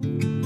สวั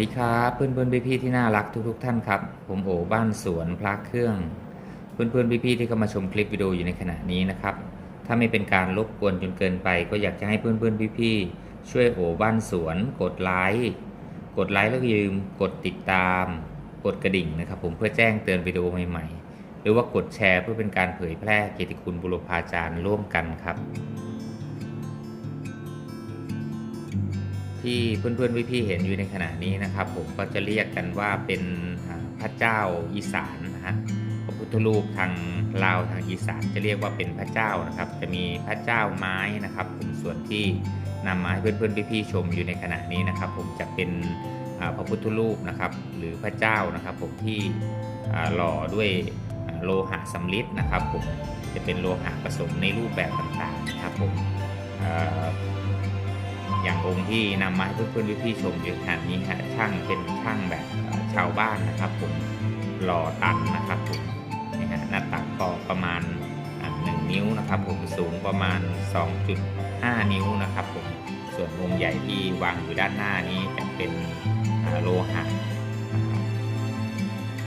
ดีครับเพื่อนเพื่อนพี่ๆที่น่ารักทุกๆท่านครับ ผมโอบ้านสวนพระเครื่อง เพื่อนเพื่อนพี่ๆที่เข้ามาชมคลิปวิดีโออยู่ในขณะนี้นะครับ ถ้าไม่เป็นการรบกวนจนเกินไป ก็อยากจะให้เพื่อนเพื่อนพี่ๆช่วยโอบ้านสวน กดไลค์กดไลค์แล้วก็ยืม กดติดตาม กดกระดิ่งนะครับ ผมเพื่อแจ้งเตือนวิดีโอใหม่ๆ หรือว่ากดแชร์เพื่อเป็นการเผยแพร่เกียรติคุณบุรพาจารย์ร่วมกันครับ ที่เพื่อนๆพี่ๆเห็นอยู่ในขณะนี้นะครับ ผมก็จะเรียกกันว่าเป็นพระเจ้าอีสานนะฮะพระพุทธรูปทางลาวทางอีสานจะเรียกว่าเป็นพระเจ้านะครับ จะมีพระเจ้าไม้นะครับ ผมส่วนที่นำมาให้เพื่อนๆพี่ๆชมอยู่ในขณะนี้นะครับ ผมจะเป็นพระพุทธรูปนะครับ หรือพระเจ้านะครับ ผมที่หล่อด้วยโลหะสำริดนะครับ ผมจะเป็นโลหะผสมในรูปแบบต่างๆนะครับผม อย่างองค์ที่นำมาให้เพื่อนๆพี่ๆชมอยู่ขณะนี้ฮะช่างเป็นช่างแบบชาวบ้านนะครับผมหล่อตันนะครับผมนี่ฮะหน้าตักก็ประมาณหนึ่งนิ้วนะครับผมสูงประมาณ 2.5 นิ้วนะครับผมส่วนองค์ใหญ่ที่วางอยู่ด้านหน้านี้จะเป็นโลหะ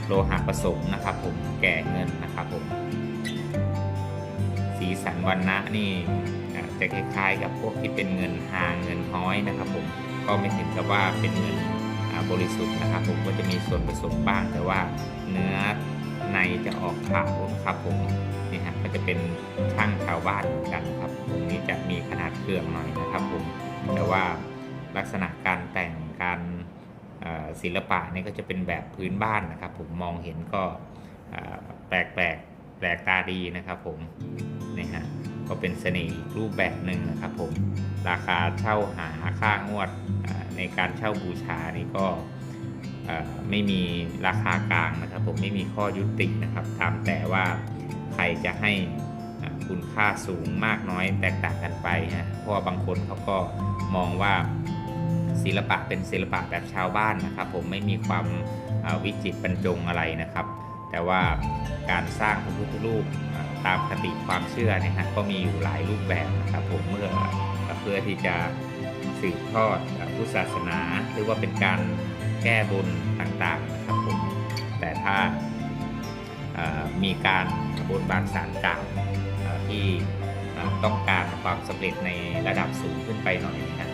โลหะผสมนะครับผมแก่เงินนะครับผมสีสันวันนะนี่ จะคล้ายๆ กับพวกที่เป็นเงินหางเงินห้อยนะครับผมก็ไม่ถึงกับว่าเป็นเงินบริสุทธิ์นะครับ ผมก็จะมีส่วนผสมบ้าง แต่ว่าเนื้อในจะออกขาวนะครับผมนี่ฮะก็จะเป็นช่างชาวบ้านกันครับตรงนี้จะมีขนาดเครื่องหน่อยนะครับผมแต่ว่าลักษณะการแต่งการศิลปะนี่ก็จะเป็นแบบพื้นบ้านนะครับ ผมมองเห็นก็อ่าแปลกๆแปลกตาดีนะครับผมนี่ฮะ ก็เป็นเสน่ห์อีกรูปแบบหนึ่งนะครับผมราคาเช่าหาค่างวดในการเช่าบูชานี่ก็ไม่มีราคากลางนะครับ ผมไม่มีข้อยุตินะครับตามแต่ว่าใครจะให้คุณค่าสูงมากน้อยแตกต่างกันไปฮะเพราะว่าบางคนเขาก็มองว่าศิลปะเป็นศิลปะแบบชาวบ้านนะครับ ผมไม่มีความวิจิตรบรรจงอะไรนะครับ แต่ว่าการสร้างพระพุทธรูป ตามคติความเชื่อเนี่ยฮะก็มีอยู่หลายรูปแบบนะครับผมเมื่อเพื่อที่จะสืบทอดพุทธศาสนา หรือว่าเป็นการแก้บนต่างๆนะครับผมแต่ถ้ามีการบนบานสารกล่าวที่ต้องการความสำเร็จในระดับสูงขึ้นไปหน่อยนะ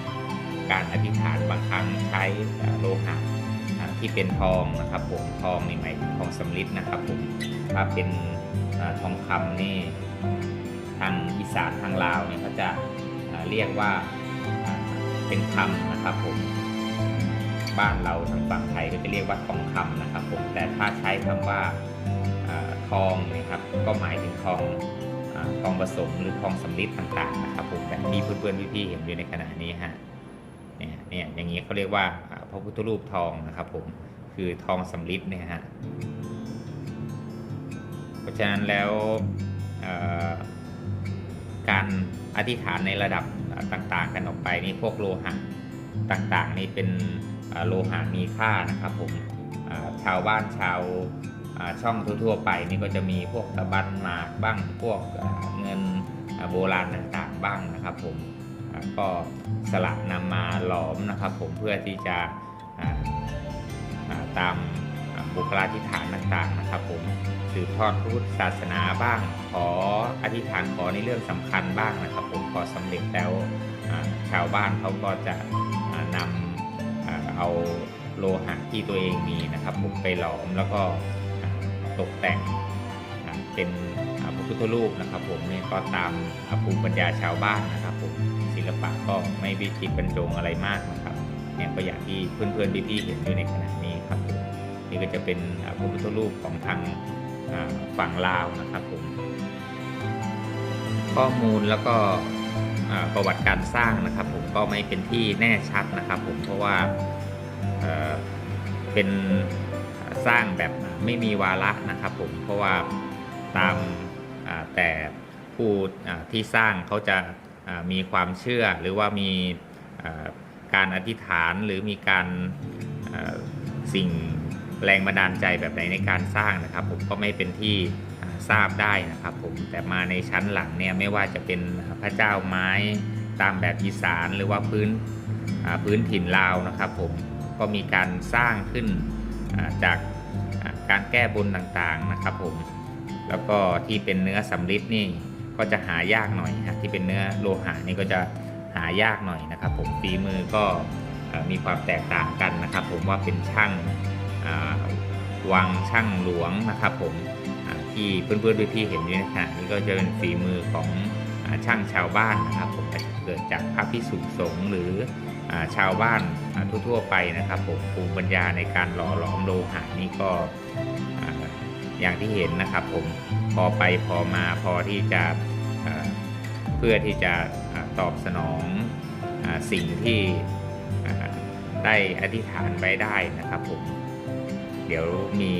การอธิษฐานบางครั้งใช้โลหะ ที่เป็นทองนะครับผมทองนี่หมายถึงทองสำริดนะครับผมถ้าเป็นอทองคำนี่ทางอีสานทางลาวเนี่ยเขาจะาเรียกว่าเป็นคำนะครับผมบ้านเราทางฝั่งไทยก็จะเรียกว่าทองคำนะครับผมแต่ถ้าใช้คำว่าทองนะครับก็หมายถึงทองทองผสมหรือทองสำริดต่างๆนะครับผมแบบที่เพื่อนๆพี่ๆเห็นอยู่ในขณะนี้ฮะเนี่ยเนี่ยอย่างนี้เขาเรียกว่า พระพุทธรูปทองนะครับผมคือทองสำริดเนี่ยฮะเพราะฉะนั้นแล้วการอธิษฐานในระดับต่างๆ กันออกไปนี่พวกโลหะต่างๆนี่เป็นโลหะมีค่านะครับผมชาวบ้านชาวช่องทั่วๆไปนี่ก็จะมีพวกตะบันหมากบ้างพวกเงินโบราณต่างๆบ้างนะครับผม ก็สละนำมาหลอมนะครับผมเพื่อที่จะตามบุคลาธิฐานต่างๆนะครับ ผมสืบทอดพุทธศาสนาบ้าง ขออธิษฐานขอในเรื่องสำคัญบ้างนะครับ ผมพอสำเร็จแล้วชาวบ้านเขาก็จะนำอ่าเอาโลหะที่ตัวเองมีนะครับผมไปหลอมแล้วก็ตกแต่งเป็นพระพุทธรูปนะครับ ผมนี่ก็ตามอ่าภูมิปัญญาชาวบ้านนะครับผม ศิลปะก็ไม่วิจิตรบรรจงอะไรมากนะครับเนี่ยก็อย่างที่เพื่อนๆพี่ๆเห็นอยู่ในขณะนี้ครับ นี่ก็จะเป็นอ่าพระพุทธรูปของทางฝั่งลาวนะครับผมข้อมูลแล้วก็ประวัติการสร้างนะครับ ผมก็ไม่เป็นที่แน่ชัดนะครับ ผมเพราะว่าเป็นสร้างแบบไม่มีวาระนะครับผมเพราะว่าตามแต่ผู้ที่สร้างเขาจะ มีความเชื่อหรือว่ามีการอธิษฐานหรือมีการสิ่งแรงบันดาลใจแบบไหนในการสร้างนะครับ ผมก็ไม่เป็นที่ทราบได้นะครับ ผมแต่มาในชั้นหลังเนี่ยไม่ว่าจะเป็นพระเจ้าไม้ตามแบบอีสานหรือว่าพื้นพื้นถิ่นลาวนะครับ ผมก็มีการสร้างขึ้นจากการแก้บนต่างๆนะครับ ผมแล้วก็ที่เป็นเนื้อสำริดนี่ ก็จะหายากหน่อยฮะที่เป็นเนื้อโลหะนี่ก็จะหายากหน่อยนะครับผมฝีมือก็มีความแตกต่างกันนะครับ ผมว่าเป็นช่างอ่าวังช่างหลวงนะครับ ผมอ่าที่เพื่อนๆพี่ๆเห็นอยู่ในขณะนี้ก็จะเป็นฝีมือของช่างชาวบ้านนะครับ ผมอาจจะเกิดจากพระพิสุสงฆ์หรือชาวบ้านทั่วๆไปนะครับ ผมภูมิปัญญาในการหล่อหลอมโลหะนี่ก็ อย่างที่เห็นนะครับผมพอไปพอมาพอที่จะเพื่อที่จะอาตอบสนองอสิ่งที่ได้อธิษฐานไว้ได้นะครับผมเดี๋ยวมี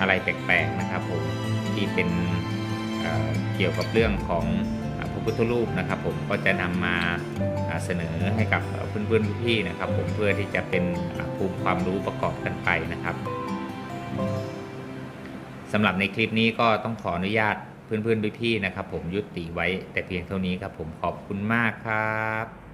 อะไรแปลกๆนะครับผมที่เป็นเกี่ยวกับเรื่องของพระพุทธรูปนะครับผมก็จะนำมาเสนอให้กับเพื่อนๆพี่ๆนะครับผมเพื่อที่จะเป็นภูมิความรู้ประกอบกันไปนะครับ สำหรับในคลิปนี้ก็ต้องขออนุญาตเพื่อนๆพี่ๆนะครับ ผมยุติไว้แต่เพียงเท่านี้ครับผมขอบคุณมากครับ